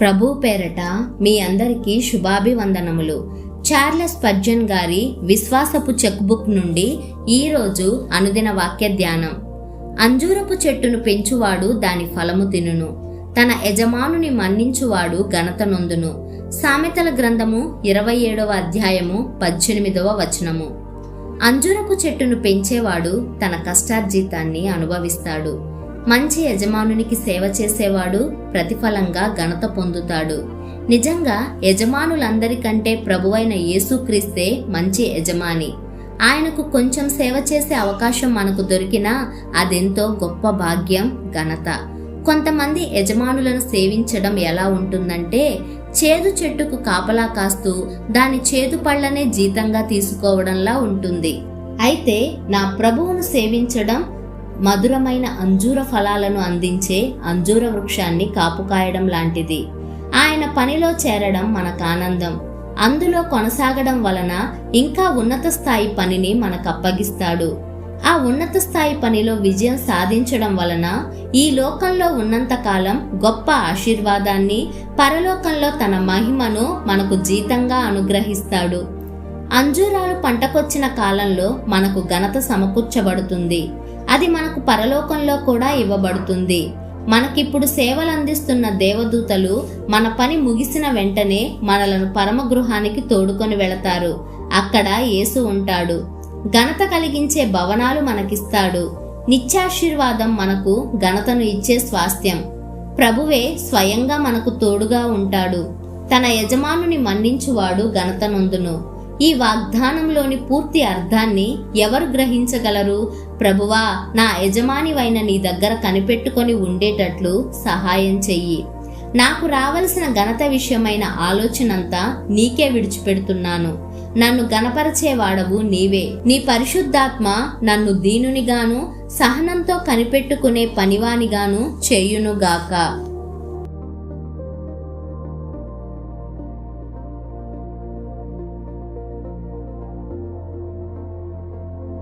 ప్రభు పేరట మీ అందరికీ శుభాభివందనములు. చార్లెస్ పర్జన్ గారి విశ్వాసపు చెక్బుక్ నుండి ఈరోజు అనుదిన వాక్య ధ్యానం. అంజూరపు చెట్టును పెంచువాడు దాని ఫలము తినును. తన యజమానుని మన్నించువాడు ఘనత నొందును. సామెతల గ్రంథము ఇరవై ఏడవ అధ్యాయము పద్దెనిమిదవ వచనము. అంజూరపు చెట్టును పెంచేవాడు తన కష్టార్జితాన్ని అనుభవిస్తాడు. మంచి యజమానునికి సేవ చేసేవాడు ప్రతిఫలంగా ఘనత పొందుతాడు. నిజంగా యజమానులందరికంటే ప్రభువైన యేసుక్రీస్తే మంచి యజమాని. ఆయనకు కొంచెం సేవ చేసే అవకాశం మనకు దొరికినా అదెంతో గొప్ప భాగ్యం ఘనత. కొంతమంది యజమానులను సేవించడం ఎలా ఉంటుందంటే చేదు చెట్టుకు కాపలా కాస్తూ దాని చేదు పళ్ళనే జీతంగా తీసుకోవడంలా ఉంటుంది. అయితే నా ప్రభువును సేవించడం మధురమైన అంజూర ఫలాలను అందించే అంజూర వృక్షాన్ని కాపుకాయడం లాంటిది. ఆయన పనిలో చేరడం మనకు ఆనందం. అందులో కొనసాగడం వలన ఇంకా ఉన్నత స్థాయి పనిని మనకు అప్పగిస్తాడు. ఆ ఉన్నత స్థాయి పనిలో విజయం సాధించడం వలన ఈ లోకంలో ఉన్నంతకాలం గొప్ప ఆశీర్వాదాన్ని పరలోకంలో తన మహిమను మనకు జీతంగా అనుగ్రహిస్తాడు. అంజూరాలు పంటకొచ్చిన కాలంలో మనకు ఘనత సమకూర్చబడుతుంది. అది మనకు పరలోకంలో కూడా ఇవ్వబడుతుంది. మనకిప్పుడు సేవలు అందిస్తున్న దేవదూతలు మన పని ముగిసిన వెంటనే మనలను పరమగృహానికి తోడుకొని వెళతారు. అక్కడ యేసు ఉంటాడు. ఘనత కలిగించే భవనాలు మనకిస్తాడు. నిత్యాశీర్వాదం మనకు ఘనతను ఇచ్చే స్వాస్థ్యం. ప్రభువే స్వయంగా మనకు తోడుగా ఉంటాడు. తన యజమానుని మన్నించువాడు ఘనతనొందును ఈ వాగ్దానంలోని పూర్తి అర్థాన్ని ఎవరు గ్రహించగలరు? ప్రభువా నా యజమానివైన నీ దగ్గర కనిపెట్టుకొని ఉండేటట్లు సహాయం చెయ్యి. నాకు రావలసిన ఘనత విషయమైన ఆలోచనంతా నీకే విడిచిపెడుతున్నాను. నన్ను గణపరచేవాడవు నీవే. నీ పరిశుద్ధాత్మ నన్ను దీనునిగాను సహనంతో కనిపెట్టుకునే పనివానిగాను చేయునుగాక.